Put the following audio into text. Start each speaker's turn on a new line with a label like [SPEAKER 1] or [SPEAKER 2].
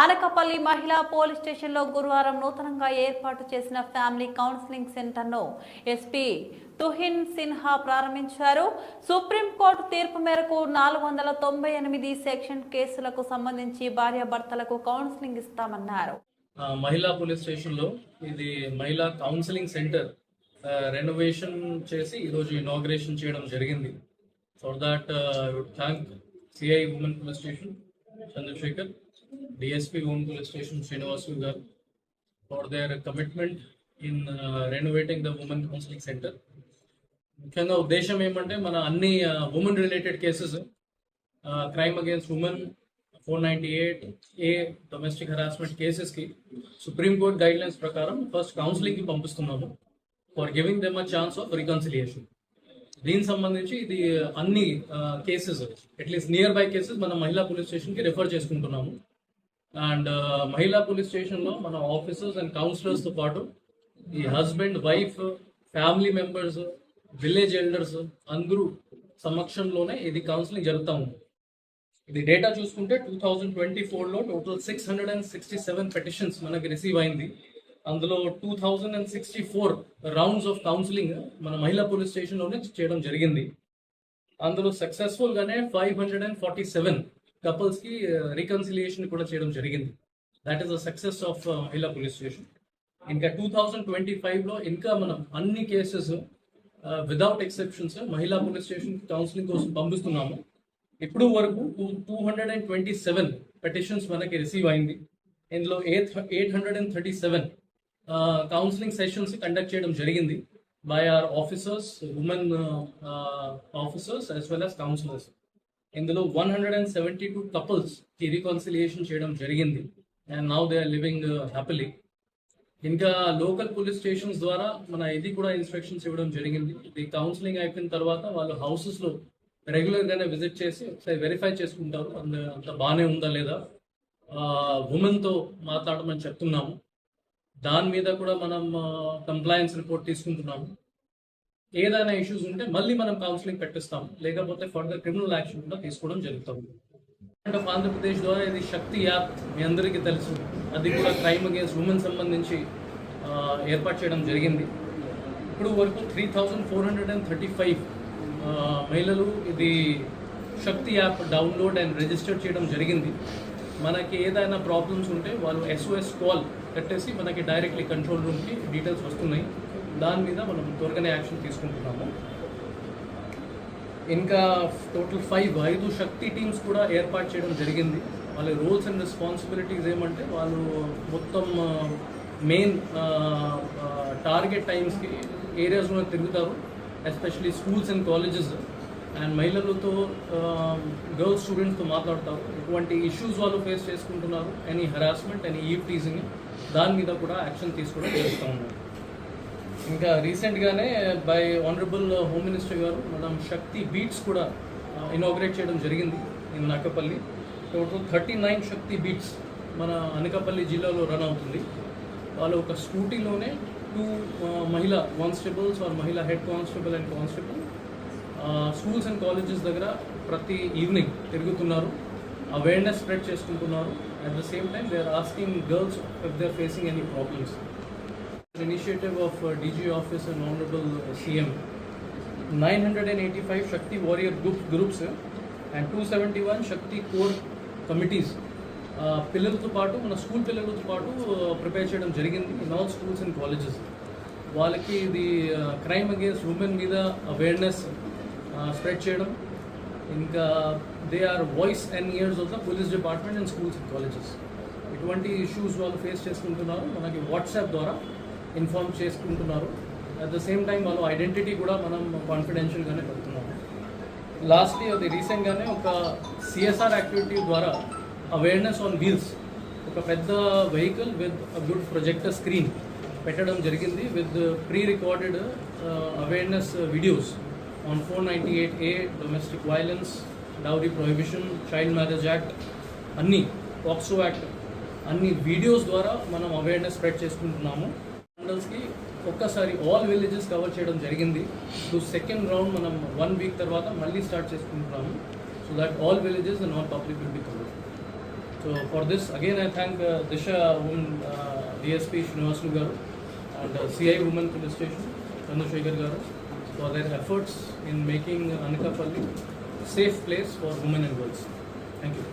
[SPEAKER 1] ఆనకపల్లి మహిళా పోలీస్ స్టేషన్లో గురువారం నూతనంగా ఏర్పాటు చేసిన ఫ్యామిలీ కౌన్సిలింగ్ సెంటర్ను ఎస్పీ తుహిన్ సిన్హా ప్రారంభించారు. సుప్రీంకోర్టు తీర్పు మేరకు నాలుగు వందల తొంభై ఎనిమిది సెక్షన్ కేసులకు సంబంధించి భార్యాభర్తలకు కౌన్సిలింగ్ ఇస్తామన్నారు.
[SPEAKER 2] మహిళా పోలీస్ స్టేషన్లో ఇది మహిళా కౌన్సిలింగ్ సెంటర్ రెనోవేషన్ చేసి ఈరోజు ఇనాగ్రేషన్ చేయడం జరిగింది. For that thank CI women police station Chandrasekhar DSP women police station Srinivasu for their commitment commitment in renovating the women counselling centre ముఖ్యంగా ఉద్దేశం ఏమంటే మన అన్ని women related cases crime against women four ninety eight A domestic harassment కేసెస్కి supreme court guidelines ప్రకారం first కౌన్సిలింగ్కి పంపిస్తున్నాము for giving them a chance of reconciliation దీనికి సంబంధించి ఇది uh, అన్ని cases at least nearby cases మన మహిళా పోలీస్ స్టేషన్కి రెఫర్ చేసుకుంటున్నాము. అండ్ మహిళా పోలీస్ స్టేషన్లో మన ఆఫీసర్స్ అండ్ కౌన్సిలర్స్తో పాటు ఈ husband wife family members village elders అందరూ సమక్షంలోనే ఇది కౌన్సిలింగ్ జరుగుతూ ఉంది. ఇది డేటా చూసుకుంటే టూ థౌజండ్ ట్వంటీ ఫోర్లో total six hundred and sixty seven petitions మనకి రిసీవ్ అయింది. అందులో two thousand and sixty four rounds of counselling మన మహిళా పోలీస్ స్టేషన్లోనే చేయడం జరిగింది. అందులో సక్సెస్ఫుల్గానే five hundred and forty seven కపుల్స్కి uh, reconciliation కూడా చేయడం జరిగింది. That is the success of మహిళా పోలీస్ స్టేషన్ ఇంకా టూ థౌజండ్ ట్వంటీ ఫైవ్లో ఇంకా మనం అన్ని కేసెస్ విదౌట్ ఎక్సెప్షన్స్ మహిళా పోలీస్ స్టేషన్ కౌన్సిలింగ్ కోసం పంపిస్తున్నాము. ఇప్పుడు వరకు two two hundred and twenty seven petitions మనకి రిసీవ్ అయింది. ఇందులో eight eight hundred and thirty seven counselling sessions conduct చేయడం జరిగింది by our officers women officers as well as counsellors ఇందులో one hundred and seventy two కపుల్స్కి reconciliation చేయడం జరిగింది. And now they are living happily ఇంకా local police stations ద్వారా మన ఇది కూడా ఇన్స్ట్రక్షన్స్ ఇవ్వడం జరిగింది. ఇది కౌన్సిలింగ్ అయిపోయిన తర్వాత వాళ్ళు హౌసెస్లో రెగ్యులర్ గానే విజిట్ చేసి ఒకసారి వెరిఫై చేసుకుంటారు. అంత అంత బాగానే ఉందా లేదా? ఉమెన్తో మాట్లాడమని చెప్తున్నాము. దాని మీద కూడా మనం కంప్లయన్స్ రిపోర్ట్ తీసుకుంటున్నాము. ఏదైనా ఇష్యూస్ ఉంటే మళ్ళీ మనం కౌన్సిలింగ్ పెట్టిస్తాం. లేకపోతే ఫర్దర్ క్రిమినల్ యాక్షన్ కూడా తీసుకోవడం జరుగుతుంది గవర్నమెంట్ ఆఫ్ ఆంధ్రప్రదేశ్ ద్వారా ఇది శక్తి యాప్ మీ అందరికీ తెలుసు. అది కూడా క్రైమ్ అగేన్స్ట్ ఉమెన్ సంబంధించి ఏర్పాటు చేయడం జరిగింది. ఇప్పుడు వరకు three thousand four hundred and thirty five మహిళలు ఇది Shakti app download and register చేయడం జరిగింది. మనకి ఏదైనా ప్రాబ్లమ్స్ ఉంటే వాళ్ళు ఎస్ఓఎస్ కాల్ కట్టేసి మనకి డైరెక్ట్లీ కంట్రోల్ రూమ్కి డీటెయిల్స్ వస్తున్నాయి. దాని మీద మనం త్వరగానే యాక్షన్ తీసుకుంటున్నాము. ఇంకా టోటల్ ఫైవ్ ఐదు శక్తి టీమ్స్ కూడా ఏర్పాటు చేయడం జరిగింది. వాళ్ళ రోల్స్ అండ్ రెస్పాన్సిబిలిటీస్ ఏమంటే వాళ్ళు మొత్తం మెయిన్ టార్గెట్ టైమ్స్కి ఏరియాస్లో తిరుగుతారు. Especially schools and colleges. And మహిళలతో గర్ల్స్ స్టూడెంట్స్తో మాట్లాడతారు. ఇటువంటి ఇష్యూస్ వాళ్ళు ఫేస్ చేసుకుంటున్నారు any harassment any eve teasing దాని మీద కూడా యాక్షన్ తీసుకోవడం జరుగుతూ ఉన్నారు ఇంకా రీసెంట్గానే బై ఆనరబుల్ హోమ్ మినిస్టర్ గారు మనం శక్తి బీట్స్ కూడా ఇనాగ్రేట్ చేయడం జరిగింది in Nakkapalli total thirty nine Shakti beats మన అనకాపల్లి జిల్లాలో రన్ అవుతుంది. వాళ్ళు ఒక స్కూటీలోనే టూ మహిళా కానిస్టేబుల్స్ ఆర్ మహిళా head constable and constable schools and colleges దగ్గర ప్రతి ఈవినింగ్ తిరుగుతున్నారు అవేర్నెస్ స్ప్రెడ్ చేసుకుంటున్నారు. At the same time they are asking girls if they are facing any problems. Initiative of uh, DG office and honorable uh, CM 985 Shakti warrior group, groups uh, and 271 Shakti core committees. Uh, పిల్లలతో పాటు మన school పిల్లలతో పాటు uh, prepare చేయడం జరిగింది in all schools and colleges వాళ్ళకి ఇది crime against women మీద అవేర్నెస్ స్ప్రెడ్ uh, చేయడం. ఇంకా they are voice and ears of the police department and schools and colleges ఇటువంటి ఇష్యూస్ వాళ్ళు ఫేస్ చేసుకుంటున్నారు. మనకి వాట్సాప్ ద్వారా ఇన్ఫార్మ్ చేసుకుంటున్నారు. అట్ ద సేమ్ టైం వాళ్ళు ఐడెంటిటీ కూడా మనం కాన్ఫిడెన్షియల్గానే పెడుతున్నాము లాస్ట్లీ అది రీసెంట్గానే ఒక సిఎస్ఆర్ యాక్టివిటీ ద్వారా అవేర్నెస్ ఆన్ వీల్స్ ఒక పెద్ద vehicle with good projector screen పెట్టడం జరిగింది with pre recorded awareness videos on four ninety eight A domestic violence dowry prohibition child marriage act అన్నీ పాక్సో యాక్ట్ అన్ని వీడియోస్ ద్వారా మనం అవేర్నెస్ స్ప్రెడ్ చేసుకుంటున్నాము. మండల్స్కి ఒక్కసారి ఆల్ విలేజెస్ కవర్ చేయడం జరిగింది. సో సెకండ్ రౌండ్ మనం వన్ వీక్ తర్వాత మళ్ళీ స్టార్ట్ చేసుకుంటున్నాము. So that all villages and all public will be cover so for this again I thank Disha women DSP Srinivasulu garu and CI women police station Chandrasekhar garu for their efforts in making Anakapalli safe place for women and girls thank you